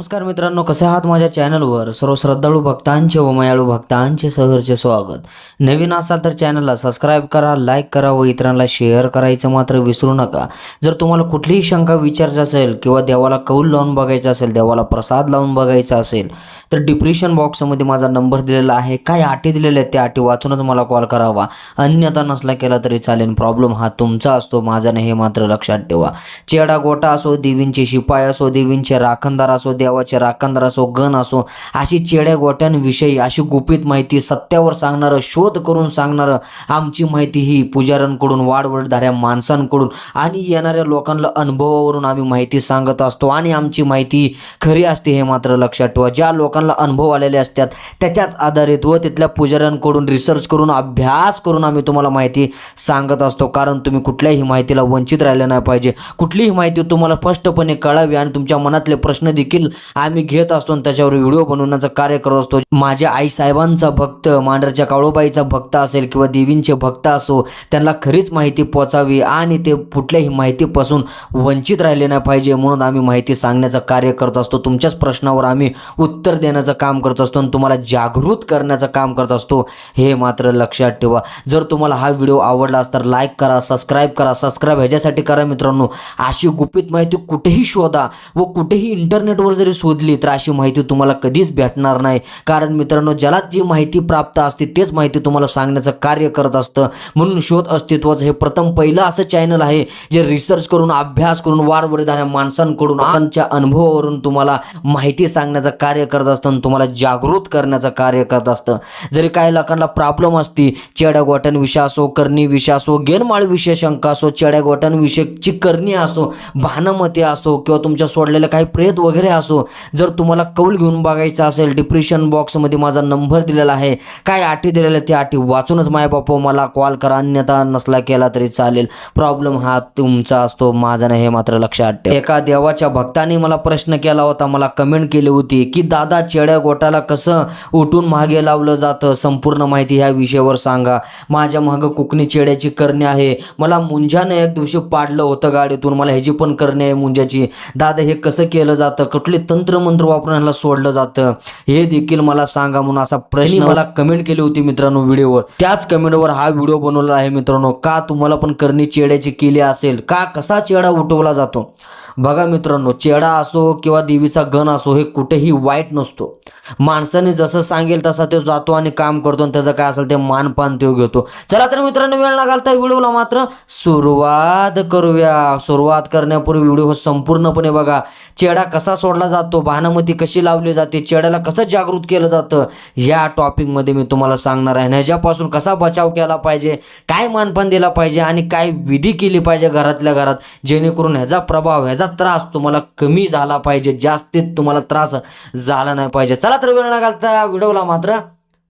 नमस्कार मित्रांनो कसे आहात माझ्या चॅनलवर? सर्व श्रद्धाळू भक्तांचे व मयाळू भक्तांचे सहर्ष स्वागत. नवीन असाल तर चॅनलला सबस्क्राईब करा लाईक करा व इतरांना शेअर करायचं मात्र विसरू नका. जर तुम्हाला कुठलीही शंका विचारायची असेल किंवा देवाला कौल लावून बघायचा असेल देवाला प्रसाद लावून बघायचा असेल तर डिप्रेशन बॉक्समध्ये माझा नंबर दिलेला आहे. काय अटी दिलेल्या आहेत त्या अटी वाचूनच मला कॉल करावा. अन्यथा नसला केला तरी चालेल. प्रॉब्लेम हा तुमचा असतो माझा नाही हे मात्र लक्षात ठेवा. चेडा गोटा असो देवींचे शिपाई असो देवींचे राखणदार असो देवाचे राखणदार असो गण असो अशी चेड्या गोट्यांविषयी अशी गुपित माहिती सत्यावर सांगणारं शोध करून सांगणारं आमची माहिती ही पुजाऱ्यांकडून वाढवडधाऱ्या माणसांकडून आणि येणाऱ्या लोकांना अनुभवावरून आम्ही माहिती सांगत असतो. आणि आमची माहिती खरी असते हे मात्र लक्षात ठेवा. ज्या लोकांना अनुभव आलेले असतात त्याच्याच आधारित व तिथल्या पुजाऱ्यांकडून रिसर्च करून अभ्यास करून आम्ही तुम्हाला माहिती सांगत असतो. कारण तुम्ही कुठल्याही माहितीला वंचित राहिले नाही पाहिजे. कुठलीही माहिती तुम्हाला स्पष्टपणे कळावी आणि तुमच्या मनातले प्रश्न देखील आम्ही घेत असतो आणि त्याच्यावर व्हिडिओ बनवण्याचं कार्य करत असतो. माझ्या आई साहेबांचा भक्त मांढरच्या काळोबाईचा भक्त असेल किंवा देवींचे भक्त असो त्यांना खरीच माहिती पोचावी आणि ते कुठल्याही माहितीपासून वंचित राहिले नाही पाहिजे म्हणून आम्ही माहिती सांगण्याचं कार्य करत असतो. तुमच्याच प्रश्नावर आम्ही उत्तर देण्याचं काम करत असतो आणि तुम्हाला जागृत करण्याचं काम करत असतो. हे मात्र लक्षात ठेवा. जर तुम्हाला हा व्हिडिओ आवडला असता तर लाईक करा सबस्क्राईब करा. सबस्क्राईब ह्याच्यासाठी करा मित्रांनो. अशी गुपित माहिती कुठेही शोधा व कुठेही इंटरनेटवर जरी शोधली तर अशी माहिती तुम्हाला कधीच भेटणार नाही. कारण मित्रांनो ज्याला जी माहिती प्राप्त असते तेच माहिती तुम्हाला सांगण्याचं कार्य करत असतं. म्हणून शोध अस्तित्वाचं हे प्रथम पहिलं असं चॅनल आहे जे रिसर्च करून अभ्यास करून वारवर जाणाऱ्या माणसांकडून त्यांच्या अनुभवावरून तुम्हाला माहिती सांगण्याचं कार्य करत असतं आणि तुम्हाला जागृत करण्याचं कार्य करत असतं. जरी काही लोकांना प्रॉब्लेम असती चेड्या गोट्यांविषयी असो करणी विषय असो गेनमाळ विषय शंका असो चेड्यागोट्यांविषयीची करणी असो भानमते असो किंवा तुमच्या सोडलेले काही प्रेत वगैरे असो जर तुम्हाला कौल घेऊन बघायचं असेल डिप्रेशन बॉक्समध्ये माझा नंबर दिलेला आहे काय अटी दिलेल्या त्या अटी वाचूनच माय बापा हो, मला कॉल करा. अन्यथा नसला केला तरी चालेल. प्रॉब्लेम हा तुमचा असतो माझा नाही हे मात्र लक्षात ठेवा. एका देवाच्या भक्ताने मला प्रश्न केला होता मला कमेंट केली होती की दादा चेड्या गोटाला कसं उठून मागे लावलं जातं? संपूर्ण माहिती ह्या विषयावर सांगा. माझ्या मागं कुकणी चेड्याची करणे आहे. मला मुंजानं एक दिवशी पाडलं होतं गाडीतून. मला ह्याची पण करणे आहे मुंजाची दादा हे कसं केलं जातं? कुठली तंत्रमंत्र वापरून ह्याला सोडलं जातं. हे देखील मला सांगा म्हणून असा प्रश्न मला कमेंट केली होती मित्रांनो व्हिडिओवर. त्याच कमेंटवर हा व्हिडिओ बनवला आहे मित्रांनो. का तुम्हाला पण करणी चेड्याची केली असेल? का कसा चेडा उठवला जातो? बघा मित्रांनो चेडा असो किंवा देवीचा गण असो हे कुठेही वाईट नसतो. माणसाने जसं सांगेल तसा तो जातो आणि काम करतो आणि त्याचं काय असेल ते मानपान तो घेतो. चला तर मित्रांनो वेळ न घालता व्हिडिओला मात्र सुरुवात करूया. सुरुवात करण्यापूर्वी व्हिडिओ संपूर्णपणे बघा. चेडा कसा सोडला जातो भानामती कशी लावली जाते चेड्याला कसं जागृत केलं जातं या टॉपिकमध्ये मी तुम्हाला सांगणार आहे. ह्याच्यापासून कसा बचाव केला पाहिजे काय मानपान दिला पाहिजे आणि काय विधी केली पाहिजे घरातल्या घरात जेणेकरून ह्याचा प्रभाव ह्याचा त्रास तुम्हाला कमी झाला पाहिजे जास्तीत तुम्हाला त्रास झाला नाही पाहिजे. चला तर वेळ न घालता व्हिडिओला मात्र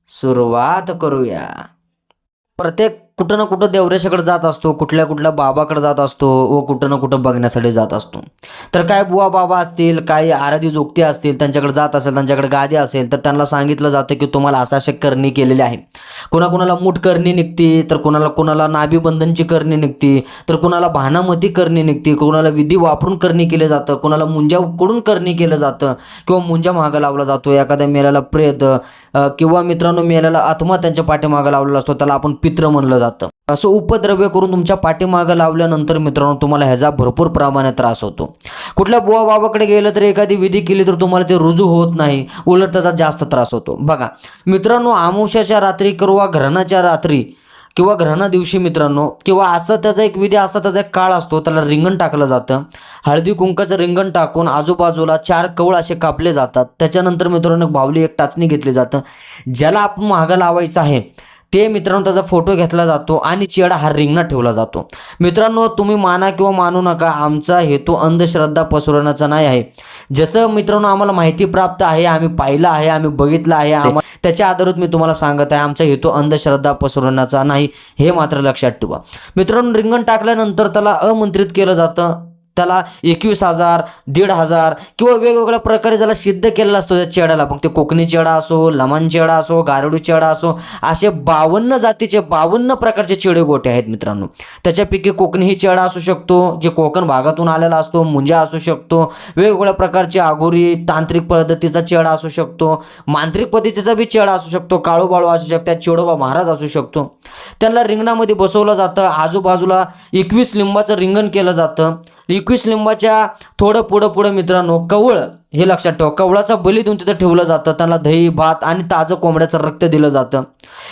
सुरुवात करूया. प्रत्येक कुठं ना कुठं देवरेशाकडे जात असतो कुठल्या कुठल्या बाबाकडे जात असतो व कुठं ना कुठं बघण्यासाठी जात असतो. तर काय बुवा बाबा असतील काही आराधी जोगते असतील त्यांच्याकडे जात असेल त्यांच्याकडे गादी असेल तर त्यांना सांगितलं जातं की तुम्हाला असा अशा करणी केलेली आहे. कोणाकोणाला मूठ करणी निघते तर कोणाला कोणाला नाभीबंधनची करणी निघते तर कोणाला भानामती करणी निघते कोणाला विधी वापरून करणी केलं जातं कोणाला मुंजाकडून करणी केलं जातं किंवा मुंजा मागं लावला जातो एखाद्या मेल्याला प्रेत किंवा मित्रांनो मेल्याला आत्मा त्यांच्या पाठीमागं लावलेला असतो त्याला आपण पित्र म्हणलं जातं. असं उपद्रव्य करून तुमच्या पाठीमागं लावल्यानंतर मित्रांनो तुम्हाला ह्याचा भरपूर प्रमाणात त्रास होतो. कुठल्या बुवा बाबाकडे गेलं तर एखादी विधी केली तर तुम्हाला ते रुजू होत नाही उलट त्याचा जास्त त्रास होतो. बघा मित्रांनो आमुष्याच्या रात्री किंवा घरणाच्या रात्री किंवा ग्रहणा दिवशी मित्रांनो किंवा असं त्याचा एक विधी असा त्याचा एक काळ असतो त्याला रिंगण टाकलं जातं. हळदी कुंकाचं रिंगण टाकून आजूबाजूला चार कवळ असे कापले जातात. त्याच्यानंतर मित्रांनो एक बावली एक टाचणी घेतली जातं. ज्याला आपण मागं लावायचं आहे ते मित्रांनो त्याचा फोटो घेतला जातो आणि चेडा हा रिंगणात ठेवला जातो. मित्रांनो तुम्ही माना किंवा मानू नका आमचा हेतू अंधश्रद्धा पसरवण्याचा नाही आहे. जसं मित्रांनो आम्हाला माहिती प्राप्त आहे आम्ही पाहिलं आहे आम्ही बघितलं आहे आम्हा त्याच्या आधारात मी तुम्हाला सांगत आहे आमचा हेतू अंधश्रद्धा पसरवण्याचा नाही हे मात्र लक्षात ठेवा. मित्रांनो रिंगण टाकल्यानंतर त्याला अमंत्रित केलं जातं. त्याला एकवीस हजार दीड हजार किंवा वेगवेगळ्या प्रकारे ज्याला सिद्ध केलेला असतो त्या चेड्याला मग ते कोकणी चेडा असो लमण चेडा असो गारडू चेडा असो असे बावन्न जातीचे बावन्न प्रकारचे चेडे गोटे आहेत मित्रांनो. त्याच्यापैकी कोकणी ही चेडा असू शकतो जे कोकण भागातून आलेला असतो मुंजा असू शकतो वेगवेगळ्या प्रकारचे आघोरी तांत्रिक पद्धतीचा चेडा असू शकतो मांत्रिक पद्धतीचा बी चेडा असू शकतो काळूबाळू असू शकतात चेडोबा महाराज असू शकतो. त्यांना रिंगणामध्ये बसवलं जातं आजूबाजूला एकवीस लिंबाचं रिंगण केलं जातं. एकवीस लिंबाच्या थोडं पुढं पुढं मित्रांनो कवळ हे लक्षात ठेवा. कवळाचा बली देऊन तिथं ठेवलं जातं. त्यांना दही भात आणि ताजं कोंबड्याचं रक्त दिलं जातं.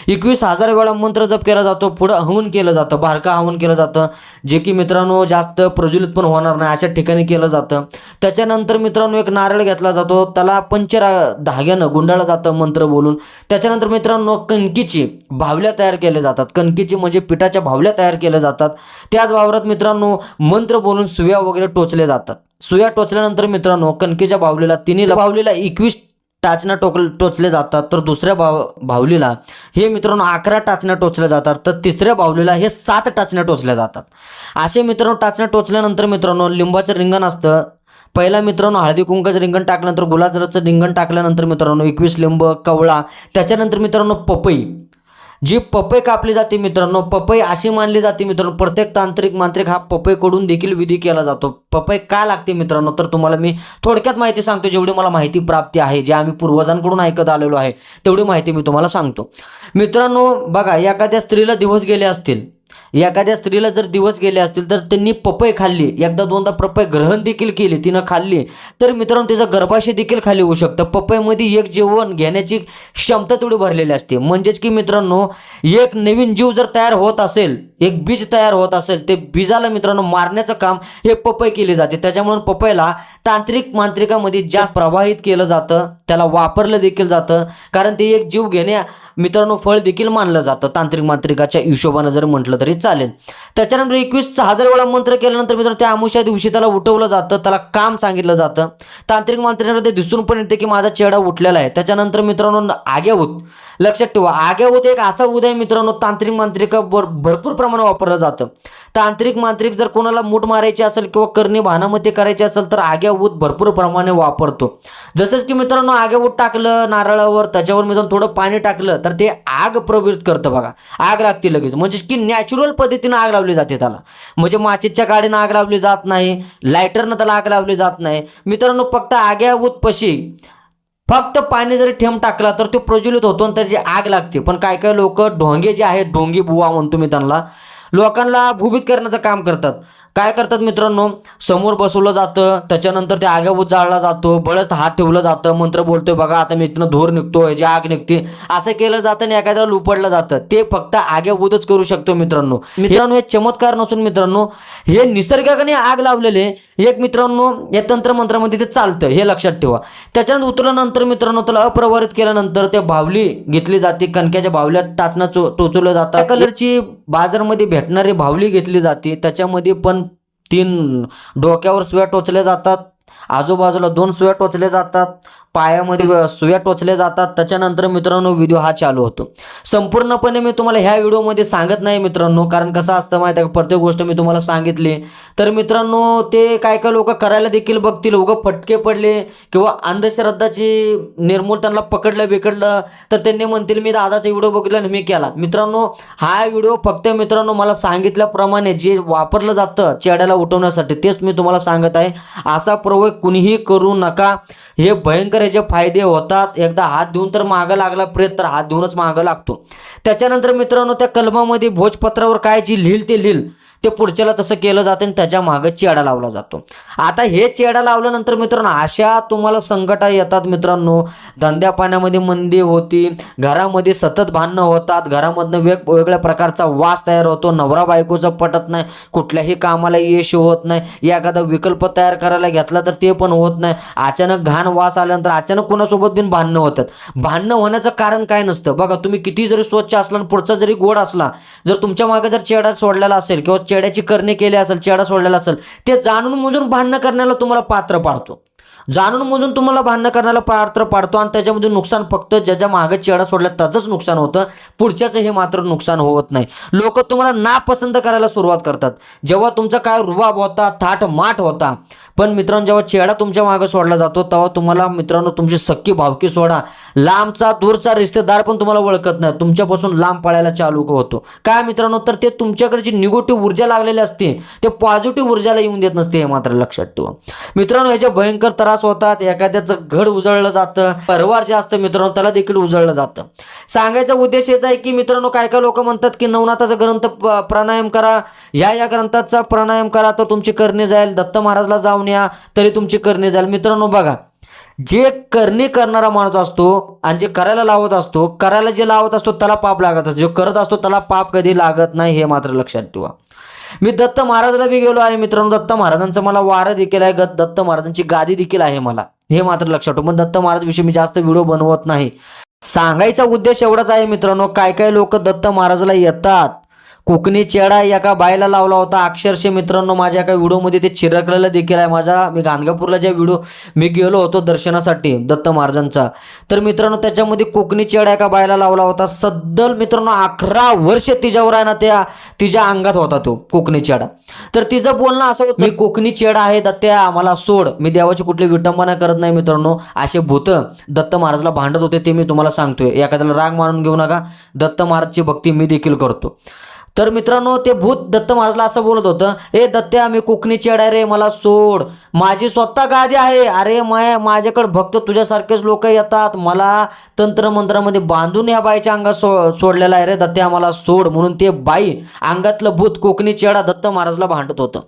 एकवीस हजार वेळा मंत्र जप केला जातो. पुढं हवन केलं जातं. बारका हवन केलं जातं. जे की मित्रांनो जास्त प्रज्वलित पण होणार नाही अशा ठिकाणी केलं जातं. त्याच्यानंतर मित्रांनो एक नारळ घेतला जातो. त्याला पंचरा धाग्यानं गुंडाळलं जातं मंत्र बोलून. त्याच्यानंतर मित्रांनो कणकीची भावल्या तयार केल्या जातात. कणकीची म्हणजे पिठाच्या भावल्या तयार केल्या जातात. त्याच वावरात मित्रांनो मंत्र बोलून सुव्या वगैरे टोचले जातात. सुया टोचल्यानंतर मित्रांनो कणकेच्या बावलीला तिन्ही बावलीला एकवीस टाचण्या टोक टोचल्या जातात तर दुसऱ्या भाव बावलीला हे मित्रांनो अकरा टाचण्या टोचल्या जातात तर तिसऱ्या बावलीला हे सात टाचण्या टोचल्या जातात. असे मित्रांनो टाचण्या टोचल्यानंतर मित्रांनो लिंबाचं रिंगण असतं. पहिला मित्रांनो हळदी कुंकाचं रिंगण टाकल्यानंतर गुलाबचं रिंगण टाकल्यानंतर मित्रांनो एकवीस लिंब कवळा त्याच्यानंतर मित्रांनो पपई. जी पपई कापली जाते मित्रांनो पपई अशी मानली जाते मित्रांनो प्रत्येक तांत्रिक मांत्रिक हा पपईकडून देखील विधी केला जातो. पपई का लागते मित्रांनो? तर तुम्हाला मी थोडक्यात माहिती सांगतो जेवढी मला माहिती प्राप्ती आहे जे आम्ही पूर्वजांकडून ऐकत आलेलो आहे तेवढी माहिती मी तुम्हाला सांगतो. मित्रांनो बघा एखाद्या स्त्रीला दिवस गेले असतील एखाद्या स्त्रीला जर दिवस गेले असतील तर त्यांनी पपई खाल्ली. एकदा दोनदा पपई ग्रहण देखील केली तिनं खाल्ली. तर मित्रांनो तिचं गर्भाशय देखील खाली होऊ शकतं. पपईमध्ये एक जेवण घेण्याची क्षमता तेवढी भरलेली असते. म्हणजेच की मित्रांनो एक नवीन जीव जर तयार होत असेल एक बीज तयार होत असेल ते बीजाला मित्रांनो मारण्याचं काम हे पपई केले जाते. त्याच्यामुळे पपईला तांत्रिक मांत्रिकामध्ये जास्त प्रवाहित केलं जातं त्याला वापरलं देखील जातं. कारण ते एक जीव घेण्या मित्रांनो फळ देखील मानलं जातं. तांत्रिक मांत्रिकाच्या हिशोबानं जर म्हटलं तरी चालेल. त्याच्यानंतर एकवीस हजार वेळा मंत्र केल्यानंतर मित्रांनो त्या अमुष्या दिवशी त्याला उठवलं जातं त्याला काम सांगितलं जातं. तांत्रिक मांत्रिकाला ते दिसून पण येते की माझा चेहरा उठलेला आहे. त्याच्यानंतर मित्रांनो आग्यावूत लक्षात ठेवा आग्यावूत एक असा उदय मित्रांनो तांत्रिक मांत्रिका भरपूर प्रमाणात वापरलं जातं. तांत्रिक मांत्रिक जर कोणाला मूठ मारायची असेल किंवा करणी भानामध्ये करायची असेल तर आग्याहूत भरपूर प्रमाणे वापरतो. जसंच की मित्रांनो आग्याहूत टाकलं नारळावर त्याच्यावर मित्रांनो थोडं पाणी टाकलं तर ते आग प्रवृत्त करतं बघा. आग लागते लगेच. म्हणजे की नॅचरल पद्धतीनं आग लावली जाते त्याला. म्हणजे माचीच्या गाडीनं आग लावली जात नाही लायटरनं त्याला आग लावली जात नाही. मित्रांनो फक्त आग्याहूत पशी फक्त पाणी जरी ठेम टाकला तर तो प्रज्वलित होतो आणि त्याची आग लागते. पण काय काय लोक ढोंगे जे आहेत ढोंगी बुवा म्हणतो मी त्यांना लोकांना भूभीत करण्याचं काम करतात. काय करतात मित्रांनो? समोर बसवलं जातं त्याच्यानंतर ते आग्याभूत जाळला जातो बळच हात ठेवलं जातं मंत्र बोलतोय बघा आता मी इथनं धोर निघतोय जी आग निघते. असं केलं जातं आणि एखाद्याला लुपडलं जातं. ते फक्त आग्याभूतच करू शकतो मित्रांनो. मित्रांनो हे चमत्कार नसून मित्रांनो हे निसर्गाने आग लावलेले एक मित्रांनो या तंत्रमंत्रामध्ये ते चालतं हे लक्षात ठेवा. त्याच्यानंतर उतरल्यानंतर मित्रांनो त्याला अप्रवारित केल्यानंतर ते भावली घेतली जाते. कणक्याच्या भावल्या टाचना चो टोचवलं जातं कलरची बाजारमध्ये भेटणारी भावली घेतली जाते. त्याच्यामध्ये पण तीन डोक्यावर सुया टोचल्या जातात. आजूबाजूला दोन सुया टोचल्या जातात पायामध्ये सुया टोचल्या जातात. त्याच्यानंतर मित्रांनो व्हिडिओ हा चालू होतो. संपूर्णपणे मी तुम्हाला ह्या व्हिडिओमध्ये सांगत नाही मित्रांनो कारण कसं असतं माहिती आहे का? प्रत्येक गोष्ट मी तुम्हाला सांगितली. तर मित्रांनो ते काय काय लोक करायला देखील बघतील. उगं फटके पडले किंवा अंधश्रद्धाची निर्मूल त्यांना पकडलं बिकडलं तर त्यांनी म्हणतील मी दादाचा व्हिडिओ बघितला आणि मी केला. मित्रांनो हा व्हिडिओ फक्त मित्रांनो मला सांगितल्याप्रमाणे जे वापरलं जातं चेड्याला उठवण्यासाठी तेच मी तुम्हाला सांगत आहे. असा प्रयोग कुणीही करू नका. हे भयंकर याचे फायदे होतात. एकदा हात देऊन तर मागं लागला प्रेत तर हात देऊनच मागं लागतो. त्याच्यानंतर मित्रांनो त्या कलमामध्ये भोजपत्रावर काय जी लिहिल ते लिहिल ते पुढच्याला तसं केलं जातं आणि त्याच्या मागं चेडा लावला जातो. आता हे चेडा लावल्यानंतर मित्रांनो अशा तुम्हाला संकटा येतात मित्रांनो. धंद्या पाण्यामध्ये मंदी होती घरामध्ये सतत भांडणं होतात घरामधनं वेगवेगळ्या प्रकारचा वास तयार होतो नवरा बायकोचा पटत नाही कुठल्याही कामाला यश होत नाही एखादा विकल्प तयार करायला घेतला तर ते पण होत नाही. अचानक घाण वास आल्यानंतर अचानक कोणासोबत बिन भांडणं होतात. भांडणं होण्याचं कारण काय नसतं? बघा तुम्ही किती जरी स्वच्छ असला आणि पुढचा जरी गोड असला जर तुमच्या मागे जर चेडा सोडलेला असेल किंवा चेड्याची करणे केली असेल चेडा सोडलेला असेल ते जाणून मोजून भांडणं करण्याला तुम्हाला पात्र पाडतो. जाणून मोजून तुम्हाला भांडणं करण्याला पात्र पाडतो आणि त्याच्यामध्ये नुकसान फक्त ज्याच्या मागे चेडा सोडला त्याचंच नुकसान होतं. पुढच्याचं हे मात्र नुकसान होत नाही. लोक तुम्हाला नापसंत करायला सुरुवात करतात. जेव्हा तुमचा काय रुबाब होता थाट माठ होता पण मित्रांनो जेव्हा चेडा तुमच्या मागे सोडला जातो तेव्हा तुम्हाला मित्रांनो तुमची सक्की भावकी सोडा. लांबचा दूरचा रिश्तेदार पण तुम्हाला ओळखत नाही. तुमच्यापासून लांब पळायला चालू होतो. काय मित्रांनो तर ते तुमच्याकडे जी निगेटिव्ह ऊर्जा लागलेली असते ते पॉझिटिव्ह ऊर्जाला येऊन देत नसते हे मात्र लक्षात ठेवा. मित्रांनो याच्या भयंकर त्रास होतात एखाद्याचं घड उजळलं जातं परिवार जे असतं मित्रांनो त्याला देखील उजळलं जातं. सांगायचा उद्देश हेच आहे की मित्रांनो काय काय लोक म्हणतात की नवनाथाचा ग्रंथ प्राणायाम करा. या या ग्रंथाचा प्राणायाम करा तर तुमची करणी जाईल. दत्त महाराजला जाऊन या तरी तुमची करणी जाईल. मित्रांनो बघा जे करणी करणारा माणूस असतो आणि जे करायला लावत असतो करायला जे लावत असतो त्याला पाप लागत असतो. जो करत असतो त्याला पाप कधी लागत नाही हे मात्र लक्षात ठेवा. मी दत्त महाराजाला बी गेलो आहे मित्रांनो. दत्त महाराजांचं मला वारं देखील आहे. दत्त महाराजांची गादी देखील आहे मला. हे मात्र लक्षात ठेवू. पण दत्त महाराजांविषयी मी जास्त व्हिडिओ बनवत नाही. सांगायचा उद्देश एवढाच आहे मित्रांनो. काय काय लोक दत्त महाराजाला येतात? कोकणी चेडा एका बायला लावला होता. अक्षरशः मित्रांनो माझ्या एका व्हिडिओमध्ये ते चिरकलेलं देखील आहे. माझा मी गाणगापूरला ज्या व्हिडिओ मी गेलो होतो दर्शनासाठी दत्त महाराजांचा. तर मित्रांनो त्याच्यामध्ये कोकणी चेडा एका बायला लावला होता. सद्दल मित्रांनो अकरा वर्ष तिच्यावर आहे ना त्या तिच्या अंगात होता तो कोकणी चेडा तर तिचं बोलणं असं होतं मी कोकणी चेडा आहे दत्त्या आम्हाला सोड. मी देवाची कुठली विटंबना करत नाही मित्रांनो. असे भूत दत्त महाराजला भांडत होते ते मी तुम्हाला सांगतोय. एखाद्याला राग मानून घेऊ नका. दत्त महाराजची भक्ती मी देखील करतो. तर मित्रांनो ते भूत दत्त महाराजला असं बोलत होतं ए दत्त्या मी कोकणी चेडा रे मला सोड. माझी स्वतः गादी आहे. अरे माय माझ्याकडे भक्त तुझ्यासारखेच लोक येतात. मला तंत्रमंत्रामध्ये बांधून या बाईच्या अंगात सो सोडलेला आहे रे. दत्त्या मला सोड. म्हणून ते बाई अंगातलं भूत कोकणी चेडा दत्त महाराजला भांडत होतं.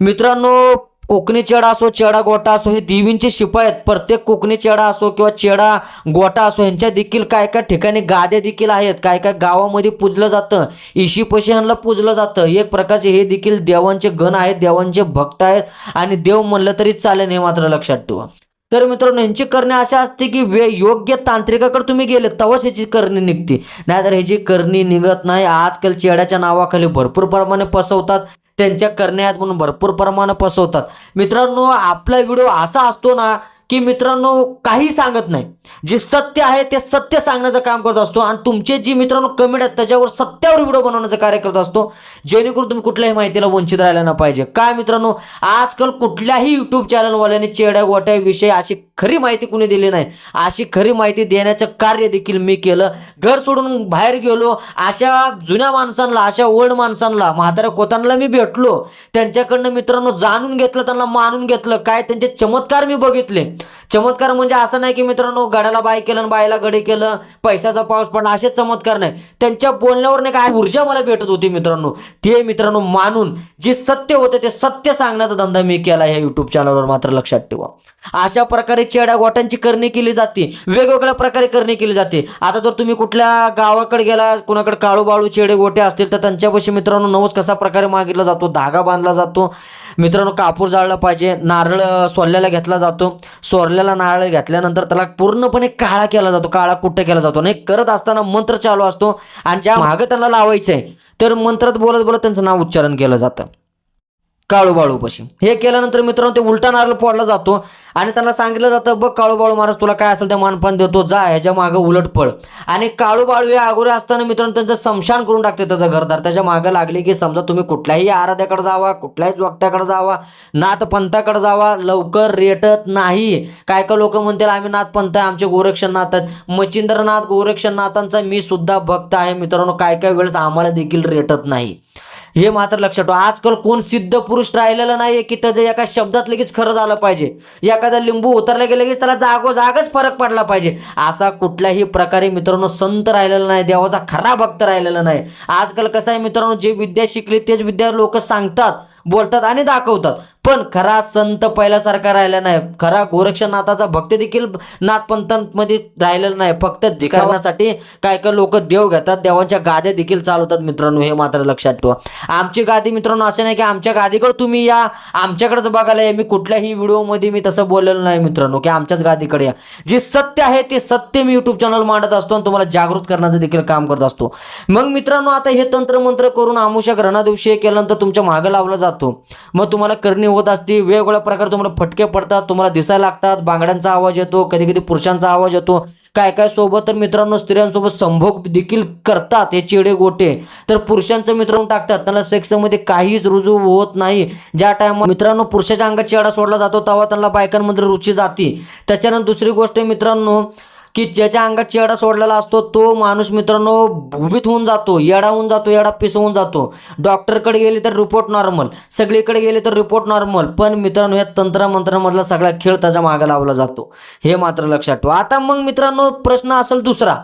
मित्रांनो कोकणी चेडा असो चेडा गोटा असो हे देवींचे शिपाई आहेत. प्रत्येक कोकणी चेडा असो किंवा चेडा गोटा असो यांच्या देखील काय काय ठिकाणी गाद्या देखील आहेत. काय काय गावामध्ये पूजलं जातं. इशी यांना ह्यांना पूजलं जातं. एक प्रकारचे हे देखील देवांचे गण आहेत देवांचे भक्त आहेत. आणि देव म्हणलं तरी चालेल हे मात्र लक्षात ठेवा. तर मित्रांनो यांची करणे अशा असते की वे योग्य तांत्रिकाकडे तुम्ही गेले तेव्हाच ह्याची करणी निघते. नाहीतर ह्याची करणी निघत नाही. आजकाल चेड्याच्या नावाखाली भरपूर प्रमाणे फसवतात त्यांच्या करण्यात म्हणून भरपूर प्रमाणात फसवतात मित्रांनो आपला व्हिडिओ असा असतो ना की मित्रांनो काही सांगत नाही. जे सत्य आहे ते सत्य सांगण्याचं काम करत असतो आणि तुमचे जी मित्रांनो कमेंट आहेत त्याच्यावर सत्यावर व्हिडिओ बनवण्याचं कार्य करत असतो. जेणेकरून तुम्ही कुठल्याही माहितीला वंचित राहिला ना पाहिजे. काय मित्रांनो आजकाल कुठल्याही युट्यूब चॅनलवाल्याने चेड्या गोट्या विषय अशी खरी माहिती कुणी दिली नाही. अशी खरी माहिती देण्याचं कार्य देखील मी केलं. घर सोडून बाहेर गेलो. अशा जुन्या माणसांना अशा ओल्ड माणसांना म्हाताऱ्या कोतांना मी भेटलो. त्यांच्याकडनं मित्रांनो जाणून घेतलं त्यांना मानून घेतलं. काय त्यांचे चमत्कार मी बघितले. चमत्कार म्हणजे असं नाही की मित्रांनो गड्याला बाय केलं आणि बायला गडे केलं. पैशाचा पाऊस पडला असे चमत्कार नाही. त्यांच्या बोलण्यावर नाही काय ऊर्जा मला भेटत होती मित्रांनो. ते मित्रांनो मानून जे सत्य होते ते सत्य सांगण्याचा धंदा मी केला ह्या युट्यूब चॅनलवर मात्र लक्षात ठेवा. अशा प्रकारे चेड्या गोट्यांची करणी केली जाते. वेगवेगळ्या प्रकारे करणी केली जाते. आता जर तुम्ही कुठल्या गावाकडे गेला कुणाकडे काळू बाळू चेडे गोटे असतील तर त्यांच्यापाशी मित्रांनो नवस कसा प्रकारे मागितला जातो? धागा बांधला जातो. मित्रांनो कापूर जाळला पाहिजे नारळ सोल्याला घेतला जातो. सोरल्याला नारळ घेतल्यानंतर त्याला पूर्णपणे काळा केला जातो. काळा कुट्ट केला जातो. आणि करत असताना मंत्र चालू असतो. आणि ज्या मागं त्यांना लावायचं आहे तर मंत्रात बोलत बोलत त्यांचं नाव उच्चारण केलं जातं. काळूबाळूपाशी. हे केल्यानंतर मित्रांनो ते उलटा नारळ फोडला जातो आणि त्यांना सांगितलं जातं बघ काळूबाळू महाराज तुला काय असेल ते मानपान देतो जा ह्याच्या मागं उलट पड आणि काळूबाळू हे या असताना मित्रांनो त्यांचं समशान करून टाकते त्याचं घरदार. त्याच्या मागं लागले की समजा तुम्ही कुठल्याही आराध्याकडे जावा कुठल्याही वक्त्याकडे जावा नाथपंथाकडे जावा लवकर रेटत नाही. काय काय लोक म्हणतील आम्ही नाथपंथ आहे आमचे गोरक्षनाथ आहेत. मच्छिंद्रनाथ गोरक्षनाथांचा मी सुद्धा भक्त आहे. मित्रांनो काय काय वेळेस आम्हाला देखील रेटत नाही. हे मात्र लक्षात ठेवा. आजकाल कोण सिद्ध पुरुष राहिलेला नाहीये की त्याचं एका शब्दात लगेच खरं झालं पाहिजे. एखादा लिंबू उतरला गेलं लगेच त्याला जागोजागच फरक पडला पाहिजे. असा कुठल्याही प्रकारे मित्रांनो संत राहिलेला नाही देवाचा खरा भक्त राहिलेला नाही. आजकाल कसं आहे मित्रांनो जे विद्या शिकली तेच विद्या लोक सांगतात बोलतात आणि दाखवतात. पण खरा संत पहिल्यासारखा राहिला नाही. खरा गोरक्षनाथाचा भक्त देखील नाथपंथांमध्ये राहिलेला नाही. फक्त धिकारण्यासाठी काय काय लोक देव घेतात देवांच्या गाद्या देखील चालवतात मित्रांनो हे मात्र लक्षात ठेवा. आमची गादी मित्रांनो असे नाही की आमच्या गादीकडे तुम्ही या आमच्याकडेच बघायला या. मी कुठल्याही व्हिडिओमध्ये मी तसं बोललेलं नाही मित्रांनो की आमच्याच गादीकडे या. जे सत्य आहे ते सत्य मी युट्यूब चॅनल मांडत असतो आणि तुम्हाला जागृत करण्याचं देखील काम करत असतो. मग मित्रांनो आता हे तंत्रमंत्र करून आमुषा ग्रहणादिवशी केल्यानंतर तुमच्या मागं लावला जातो. मग तुम्हाला करणे होत असते वेगवेगळ्या प्रकारे तुम्हाला फटके पडतात तुम्हाला दिसायला लागतात बांगड्यांचा आवाज येतो कधी कधी पुरुषांचा आवाज येतो. काय काय सोबत तर मित्रांनो स्त्रियांसोबत संभोग देखील करतात हे चिडे गोटे. तर पुरुषांचं मित्रांनो टाकतात त्यांना सेक्समध्ये काहीच रुजू होत नाही. ज्या टायमा मित्रांनो पुरुषाच्या अंगात चेडा सोडला जातो तेव्हा त्यांना बायकांमध्ये रुची जाते. त्याच्यानंतर दुसरी गोष्ट मित्रांनो की ज्याच्या अंगात चेडा सोडलेला असतो तो माणूस मित्रांनो भूमीत होऊन जातो येडा होऊन जातो येडा पिसवून जातो. डॉक्टरकडे गेले तर रिपोर्ट नॉर्मल सगळीकडे गेले तर रिपोर्ट नॉर्मल पण मित्रांनो या तंत्रमंत्रामधला सगळा खेळ त्याच्यामागे लावला जातो. हे मात्र लक्षात ठेवा. आता मग मित्रांनो प्रश्न असेल दुसरा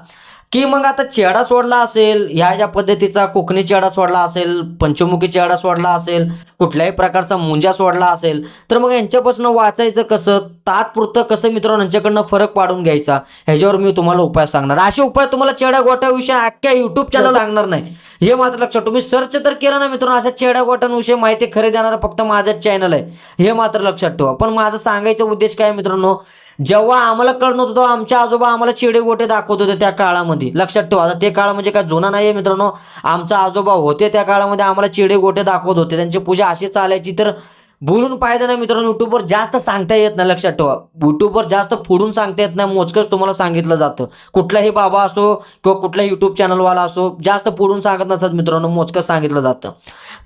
की मग आता चेडा सोडला असेल ह्या ज्या पद्धतीचा कोकणी चेडा सोडला असेल पंचमुखी चेडा सोडला असेल कुठल्याही प्रकारचा मुंजा सोडला असेल तर मग यांच्यापासून वाचायचं कसं? तात्पुरतं कसं मित्रांनो यांच्याकडनं फरक पाडून घ्यायचा? ह्याच्यावर मी तुम्हाला उपाय सांगणार. असे उपाय तुम्हाला चेड्या गोट्याविषयी अख्ख्या युट्यूब चॅनल सांगणार नाही. हे मात्र लक्षात तुम्ही सर्च तर केलं ना मित्रांनो अशा चेड्या गोट्यांविषयी माहिती खरे देणारा फक्त माझाच चॅनल आहे. हे मात्र लक्षात ठेवा. पण माझा सांगायचा उद्देश काय मित्रांनो? जेव्हा आम्हाला कळत नव्हतं तेव्हा आमच्या आजोबा आम्हाला चिडे गोटे दाखवत होते त्या काळामध्ये. लक्षात ठेवा आता ते काळ म्हणजे काय जुना नाही आहे मित्रांनो. आमचा आजोबा होते त्या काळामध्ये आम्हाला चिडे गोटे दाखवत होते. त्यांची पूजा अशी चालायची तर बोलून फायदा नाही मित्रांनो युट्यूबवर जास्त सांगता येत नाही लक्षात ठेवा. युट्यूबवर जास्त फोडून सांगता येत नाही मोजकंच तुम्हाला सांगितलं जातं. कुठलाही बाबा असो किंवा कुठलाही युट्यूब चॅनलवाला असो जास्त फोडून सांगत नसतात मित्रांनो मोजकंच सांगितलं जातं.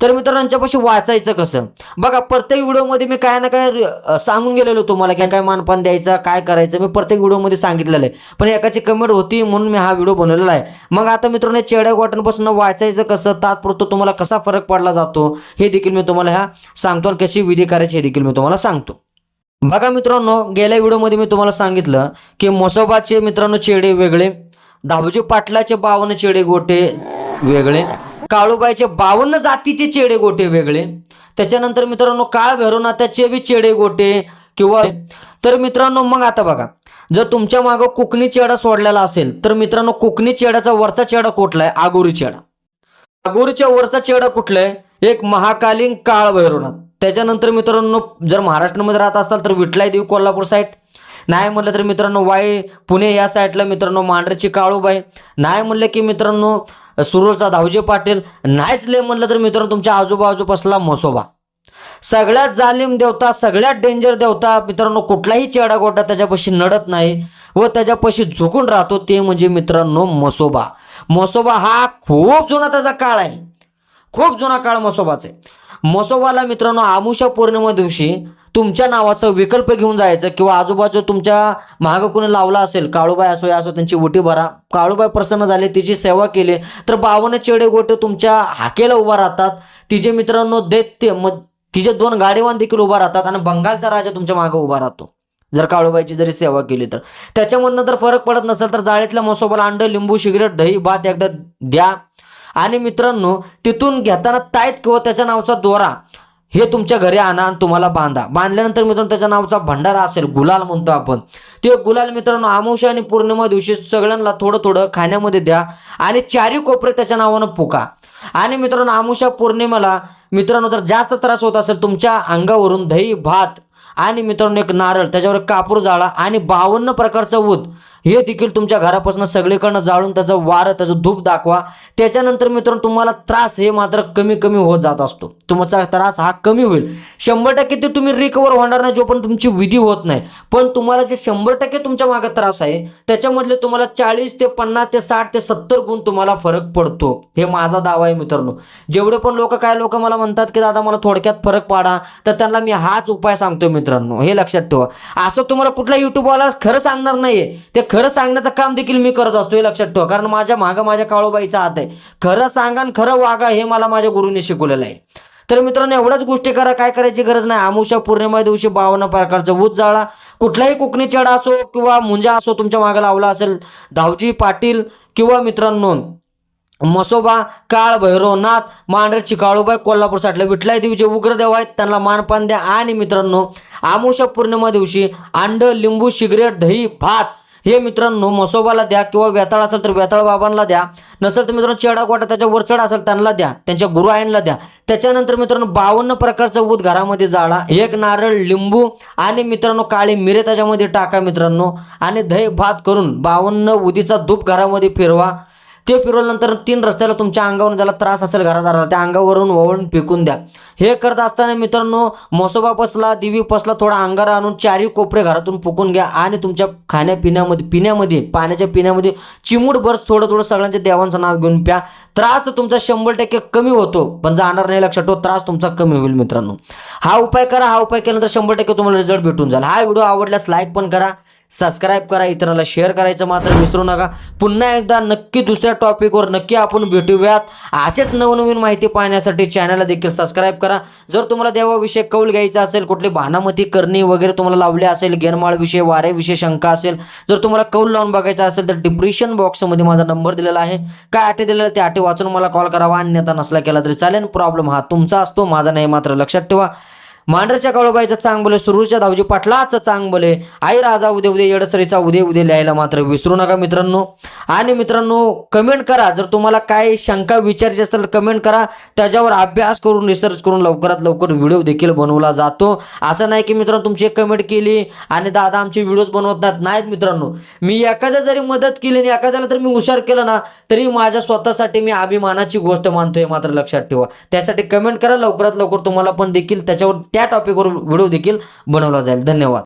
तर मित्रांनो यांच्यापाशी वाचायचं कसं? बघा प्रत्येक व्हिडिओमध्ये मी काय ना काय सांगून गेलेलो तुम्हाला की काय मानपान द्यायचं काय करायचं मी प्रत्येक व्हिडिओमध्ये सांगितलेलं आहे. पण एकाची कमेंट होती म्हणून मी हा व्हिडिओ बनवलेला आहे. मग आता मित्रांनो चेड्या गोट्यांपासून वाचायचं कसं? तात्पुरतं तुम्हाला कसा फरक पडला जातो? हे देखील मी तुम्हाला ह्या सांगतो आणि कशी विधी करायची हे देखील मी तुम्हाला सांगतो. बघा मित्रांनो गेल्या व्हिडिओमध्ये मी तुम्हाला सांगितलं की मोसोबाचे मित्रांनो चेडे वेगळे दाबूजी पाटलाचे बावन्न चेडे गोटे वेगळे काळूबाईचे बावन्न जातीचे चेडे गोटे वेगळे. त्याच्यानंतर मित्रांनो काळ भैरवनाथाचे बी चेडे गोटे किंवा तर मित्रांनो मग आता बघा. जर तुमच्या मागं कोकणी चेडा सोडलेला असेल तर मित्रांनो कोकणी चेड्याचा वरचा चेडा कुठला आहे? आगोरी चेडा. आगोरीच्या वरचा चेडा कुठला आहे? एक महाकालीन काळ भैरवनाथ. त्याच्यानंतर मित्रांनो जर महाराष्ट्रामध्ये राहत असाल तर विठलाई देवी कोल्हापूर साईड नाही म्हटलं तर मित्रांनो वाई पुणे या साईडला मित्रांनो मांढरची काळूबाई. नाही म्हणलं की मित्रांनो सुरूरचा धावजे पाटील. नाहीच लय म्हणलं तर मित्रांनो तुमच्या आजूबाजूपासला म्हसोबा. सगळ्यात जालिम देवता सगळ्यात डेंजर देवता मित्रांनो कुठलाही चेडा गोटा त्याच्यापाशी नडत नाही व त्याच्यापाशी झुकून राहतो ते म्हणजे मित्रांनो मसोबा मसोबा हा खूप जुना त्याचा काळ आहे. खूप जुना काळ मसोबाचा आहे. मसोबाला मित्रांनो आमुषा पौर्णिमा दिवशी तुमच्या नावाचा विकल्प घेऊन जायचं किंवा आजूबाजू तुमच्या मागं कोणी लावला असेल काळूबाई असो या असो त्यांची ओटी भरा. काळूबाई प्रसन्न झाले तिची सेवा केली तर बावन्न चेडे गोटे तुमच्या हाकेला उभा राहतात. तिचे मित्रांनो दैत्य मग तिचे दोन गाडीवान देखील उभा राहतात आणि बंगालचा राजा तुमच्या मागं उभा राहतो. जर काळूबाईची जरी सेवा केली तर. त्याच्यामधनं जर फरक पडत नसेल तर जाळीतल्या मसोबाला अंड लिंबू सिगरेट दही भात एकदा द्या. आणि मित्रांनो तिथून घेताना ताईत किंवा त्याच्या नावचा दोरा हे तुमच्या घरी आणा आणि तुम्हाला बांधा. बांधल्यानंतर मित्रांनो त्याच्या नावचा भंडारा असेल गुलाल म्हणतो आपण. ते गुलाल मित्रांनो अमावस्या आणि पौर्णिमा दिवशी सगळ्यांना थोडं थोडं खाण्यामध्ये द्या आणि चारी कोपरे त्याच्या नावानं पुका आणि मित्रांनो अमावस्या पौर्णिमेला मित्रांनो जर जास्त त्रास होत असेल तुमच्या अंगावरून दही भात आणि मित्रांनो एक नारळ त्याच्यावर कापूर जाळा आणि बावन्न प्रकारचं ऊद हे देखील तुमच्या घरापासून सगळीकडनं जाळून त्याचं वारं त्याचं धूप दाखवा. त्याच्यानंतर मित्रांनो तुम्हाला त्रास हे मात्र कमी कमी होत जात असतो. तुमचा त्रास हा कमी होईल. शंभर टक्के ते तुम्ही रिकवर होणार नाही जोपर्यंत तुमची विधी होत नाही. पण तुम्हाला जे शंभर टक्के तुमच्या मागे त्रास आहे त्याच्यामधले तुम्हाला चाळीस ते पन्नास ते साठ ते सत्तर गुण तुम्हाला फरक पडतो. हे माझा दावा आहे मित्रांनो. जेवढे पण लोक काय लोक मला म्हणतात की दादा मला थोडक्यात फरक पाडा तर त्यांना मी हाच उपाय सांगतोय मित्रांनो. हे लक्षात ठेवा. असं तुम्हाला कुठल्या युट्यूबवाला खरं सांगणार नाहीये. ते खरं खरं सांगण्याचं काम देखील मी करत असतो हे लक्षात ठेवा. कारण माझ्या मागं माझ्या काळोबाईचा हात आहे. खरं सांगा आणि खरं वागा हे मला माझ्या गुरुने शिकवलेलं आहे. तर मित्रांनो एवढ्याच गोष्टी करा. काय करायची गरज नाही. आमुषा पौर्णिमा दिवशी बावन्न प्रकारचं ऊस जाळा. कुठलाही कोकणी चढा असो किंवा मुंजा असो तुमच्या मागे लावला असेल धावजी पाटील किंवा मित्रांनो मसोबा काळ भैरवनाथ मांढरे चिकाळूबाई कोल्हापूर साठले विठलाई देवीचे उग्रदेव आहेत त्यांना मानपान द्या. आणि मित्रांनो आमुषा पौर्णिमा दिवशी अंड लिंबू सिगरेट दही भात हे मित्रांनो मसोबाला द्या किंवा वेताळ असेल तर वेताळ बाबांना द्या. नसेल तर मित्रांनो चेडा गोटा त्याच्या वरचढ असेल त्यांना द्या. त्यांच्या गुरु आईंना द्या. त्याच्यानंतर मित्रांनो बावन्न प्रकारचं ऊद घरामध्ये जाळा. एक नारळ लिंबू आणि मित्रांनो काळी मिरे त्याच्यामध्ये टाका मित्रांनो. आणि दही भात करून बावन्न उदीचा धूप घरामध्ये फिरवा. ते फिरवल्यानंतर तीन रस्त्याला तुमच्या अंगावरून ज्याला त्रास असेल घरादाराला त्या अंगावरून वळून फेकून द्या. हे करत असताना मित्रांनो मोसोबा पसला दिवी पसला थोडा अंगारा आणून चारही कोपरे घरातून फुकून घ्या आणि तुमच्या खाण्यापिण्यामध्ये पिण्यामध्ये पाण्याच्या पिण्यामध्ये चिमूट बर्स थोडं थोडं सगळ्यांच्या देवांचं नाव घेऊन प्या. त्रास तुमचा शंभर टक्के कमी होतो पण जाणार नाही लक्षात ठेवा त्रास तुमचा कमी होईल मित्रांनो. हा उपाय करा हा उपाय केल्यानंतर शंभर टक्के तुम्हाला रिझल्ट भेटून जाईल. हा व्हिडिओ आवडल्यास लाईक पण करा सबस्क्राईब करा इतरांना शेअर करायचं मात्र विसरू नका. पुन्हा एकदा नक्की दुसऱ्या टॉपिकवर नक्की आपण भेटूयात असेच नवनवीन माहिती पाहण्यासाठी चॅनलला देखील सबस्क्राईब करा. जर तुम्हाला देवाविषयी कौल घ्यायचा असेल कुठली भानामती करणी वगैरे तुम्हाला लावले असेल गेरमाळविषयी वाऱ्याविषयी शंका असेल जर तुम्हाला कौल लावून बघायचा असेल तर डिप्रेशन बॉक्समध्ये माझा नंबर दिलेला आहे. काय अटी दिलेला ते अटी वाचून मला कॉल करावा. अन्यथा नसला केला तरी चालेल. प्रॉब्लेम हा तुमचा असतो. माझा नाही मात्र लक्षात ठेवा. मांढरच्या कळबाईचं चांग बोले सुरूच्या धावजी पाटलाचं चांग बोले आई राजा उदे उदे येडसरीचा उदे उदे लिहायला मात्र विसरू नका मित्रांनो. आणि मित्रांनो कमेंट करा. जर तुम्हाला काय शंका विचारायची असेल तर कमेंट करा. त्याच्यावर अभ्यास करून रिसर्च करून लवकरात लवकर व्हिडिओ देखील बनवला जातो. असं नाही की मित्रांनो तुमची एक कमेंट केली आणि दादा आमचे व्हिडिओज बनवत नाहीत. नाहीत मित्रांनो. मी एखाद्या जरी मदत केली आणि एखाद्याला तर मी हुशार केलं ना तरी माझ्या स्वतःसाठी मी अभिमानाची गोष्ट मानतोय मात्र लक्षात ठेवा. त्यासाठी कमेंट करा. लवकरात लवकर तुम्हाला पण देखील त्याच्यावर त्या टॉपिकवर व्हिडिओ देखील बनवला जाईल. धन्यवाद.